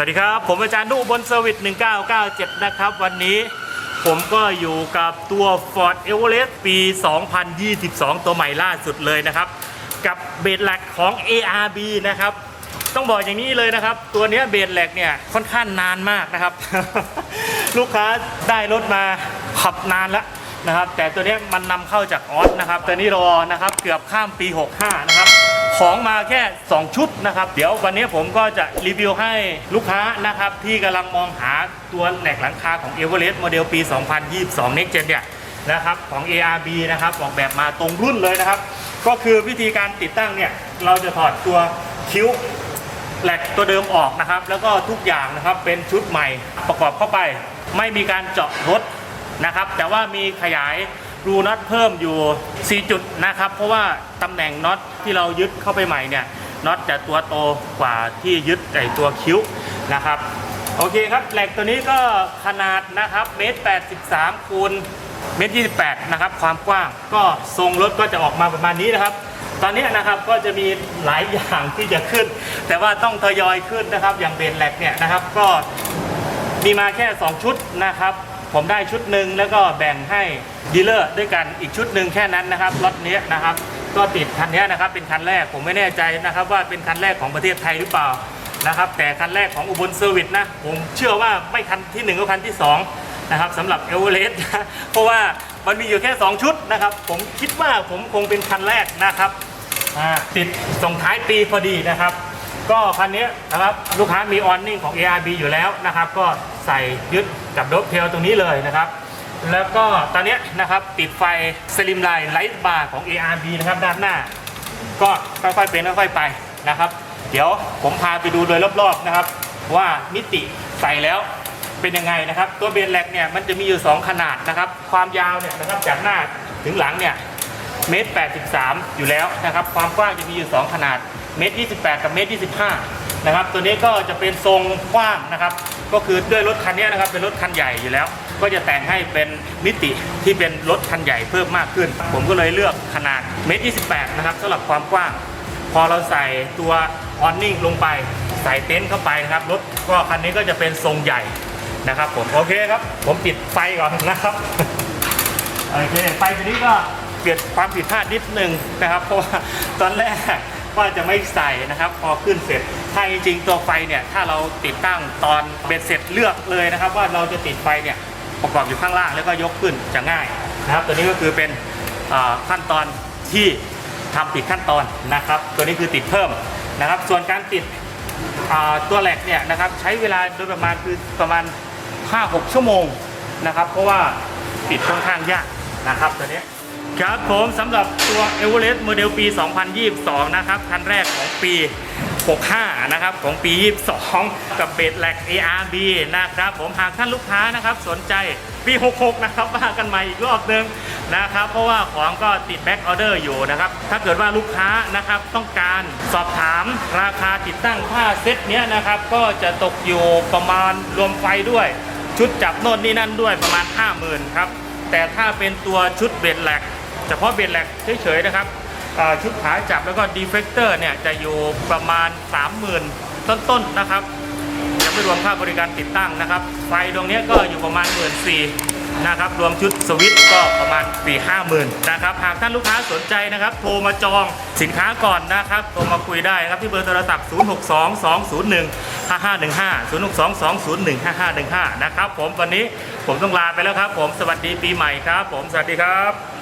สวัสดีครับ ผมอาจารย์นุบนเซอร์วิส1997 นะครับ วันนี้ผมก็อยู่กับตัว Ford Everest ปี 2022 ตัวใหม่ล่าสุดเลยนะครับ กับเบสแลกของ ARB นะครับ ต้องบอกอย่างนี้เลยนะครับ ตัวเนี้ยเบสแลกเนี่ยค่อนข้างนานมากนะครับ ลูกค้าได้รถมาขับนานแล้วนะครับ แต่ตัวเนี้ยมันนำเข้าจากออสนะครับ ตัวนี้รอนะครับเกือบข้ามปี 65 นะครับ ของมาแค่ 2 ชุดนะครับ เดี๋ยววันนี้ผมก็จะรีวิวให้ลูกค้านะครับ ที่กำลังมองหาตัวแหลกหลังคาของ e v e r e s t โมเดลปี 2022 Next Gen เนี่ยนะครับของ ARB นะครับออกแบบมาตรงรุ่นเลยนะครับ ก็คือวิธีการติดตั้งเนี่ย เราจะถอดตัวคิ้วแหลกตัวเดิมออกนะครับ แล้วก็ทุกอย่างนะครับเป็นชุดใหม่ประกอบเข้าไป ไม่มีการเจาะรถนะครับ แต่ว่ามีขยาย รูน็อตเพิ่มอยู่ 4 จุดนะครับ เพราะว่าตำแหน่งน็อตที่เรายึดเข้าไปใหม่เนี่ยน็อตจะตัวโตกว่าที่ยึดไอตัวคิ้วนะครับโอเคครับแหลกตัวนี้ก็ขนาดนะครับเมตร83คูณเมตร28นะครับความกว้างก็ทรงรถก็จะออกมาประมาณนี้นะครับ ตอนนี้นะครับก็จะมีหลายอย่างที่จะขึ้น แต่ว่าต้องทยอยขึ้นนะครับอย่างเบนแลกเนี่ยนะครับก็มีมาแค่ 2 ชุดนะครับ ผมได้ชุดหนึ่งแล้วก็แบ่งให้ดีลเลอร์ด้วยกันอีกชุดหนึ่งแค่นั้นนะครับรถนี้นะครับ ก็ติดคันนี้นะครับเป็นคันแรกผมไม่แน่ใจนะครับ ว่าเป็นคันแรกของประเทศไทยหรือเปล่านะครับ แต่คันแรกของอุบลเซอร์วิสนะผมเชื่อว่าไม่คันที่หนึ่งก็คันที่สองนะครับสำหรับเอเวอเรสต์เพราะว่ามันมีอยู่แค่ 2 ชุดนะครับ ผมคิดว่าผมคงเป็นคันแรกนะครับติดส่งท้ายปีพอดีนะครับ ก็คันนี้นะครับลูกค้ามีออนนิ่งของ ARB อยู่แล้วนะครับ ก็ใส่ยึด กับรถเทลตรงนี้เลยนะครับ แล้วก็ตอนนี้นะครับติดไฟสลิมไลน์ไลท์บาร์ของ ARB นะครับด้านหน้า ก็ค่อยๆเป็นค่อยๆไปนะครับ เดี๋ยวผมพาไปดูโดยรอบๆนะครับ ว่ามิติใส่แล้วเป็นยังไงนะครับ ตัวเบนแลกเนี่ยมันจะมีอยู่ 2 ขนาดนะครับ ความยาวเนี่ยนะครับจากหน้าถึงหลังเนี่ยเมตร83 อยู่แล้วนะครับ ความกว้างจะมีอยู่ 2 ขนาดเมตร28 กับเมตร25นะครับ ตัวนี้ก็จะเป็นทรงกว้างนะครับ ก็คือด้วยรถคันนี้นะครับเป็นรถคันใหญ่อยู่แล้ว ก็จะแต่งให้เป็นมิติที่เป็นรถคันใหญ่เพิ่มมากขึ้น ผมก็เลยเลือกขนาดเมตร28นะครับสำหรับความกว้าง พอเราใส่ตัวออนนิ่งลงไป ใส่เต็นท์เข้าไปนะครับรถก็คันนี้ก็จะเป็นทรงใหญ่นะครับผมโอเคครับ ผมปิดไฟก่อนนะครับโอเคไฟตัวนี้ก็เกิดความผิดพลาดนิดนึงนะครับ เพราะว่าตอนแรก ว่าจะไม่ใส่นะครับ พอขึ้นเสร็จ ถ้าจริงๆตัวไฟเนี่ยถ้าเราติดตั้งตอนเบ็ดเสร็จเลือกเลยนะครับ ว่าเราจะติดไฟเนี่ยประกอบอยู่ข้างล่างแล้วก็ยกขึ้นจะง่ายนะครับ ตัวนี้ก็คือเป็นขั้นตอนที่ทำผิดขั้นตอนนะครับ ตัวนี้คือติดเพิ่มนะครับ ส่วนการติดตัวแหลกเนี่ยนะครับใช้เวลาโดยประมาณคือประมาณ 5-6 ชั่วโมงนะครับ เพราะว่าติดค่อนข้างยากนะครับตัวนี้ ครับผมสำหรับตัว e v e r e s t โมเดลปี 2022 นะครับ คันแรกของปี 65 นะครับ ของปี 22 กับเบสแลก ARB นะครับ ผมหากท่านลูกค้านะครับ สนใจปี 66 นะครับว่ากันใหม่อีกรอบนึงนะครับ เพราะว่าของก็ติดแบ็กออเดอร์อยู่นะครับ ถ้าเกิดว่าลูกค้านะครับต้องการสอบถามราคาติดตั้งผ้าเซตเนี้ยนะครับ ก็จะตกอยู่ประมาณรวมไฟด้วย ชุดจับโน่นนี่นั่นด้วยประมาณ 50,000 ครับแต่ถ้าเป็นตัวชุดเบสแลก เฉพาะเบสแลกเฉยๆนะครับชุดขาจับแล้วก็ดีเฟกเตอร์เนี่ยจะอยู่ประมาณ 30,000 ต้นๆนะครับยังไม่รวมค่าบริการติดตั้งนะครับ ไฟดวงนี้ก็อยู่ประมาณ 1 4ื่นนะครับรวมชุดสวิตช์ก็ประมาณ 4 5 0,000นะครับหากท่านลูกค้าสนใจนะครับ โทรมาจองสินค้าก่อนนะครับโทรมาคุยได้ครับที่เบอร์โทรศัพท์ 062 201 5515 062 201 5515 นะครับผมวันนี้ผมต้องลาไปแล้วครับ ผมสวัสดีปีใหม่ครับ ผมสวัสดีครับ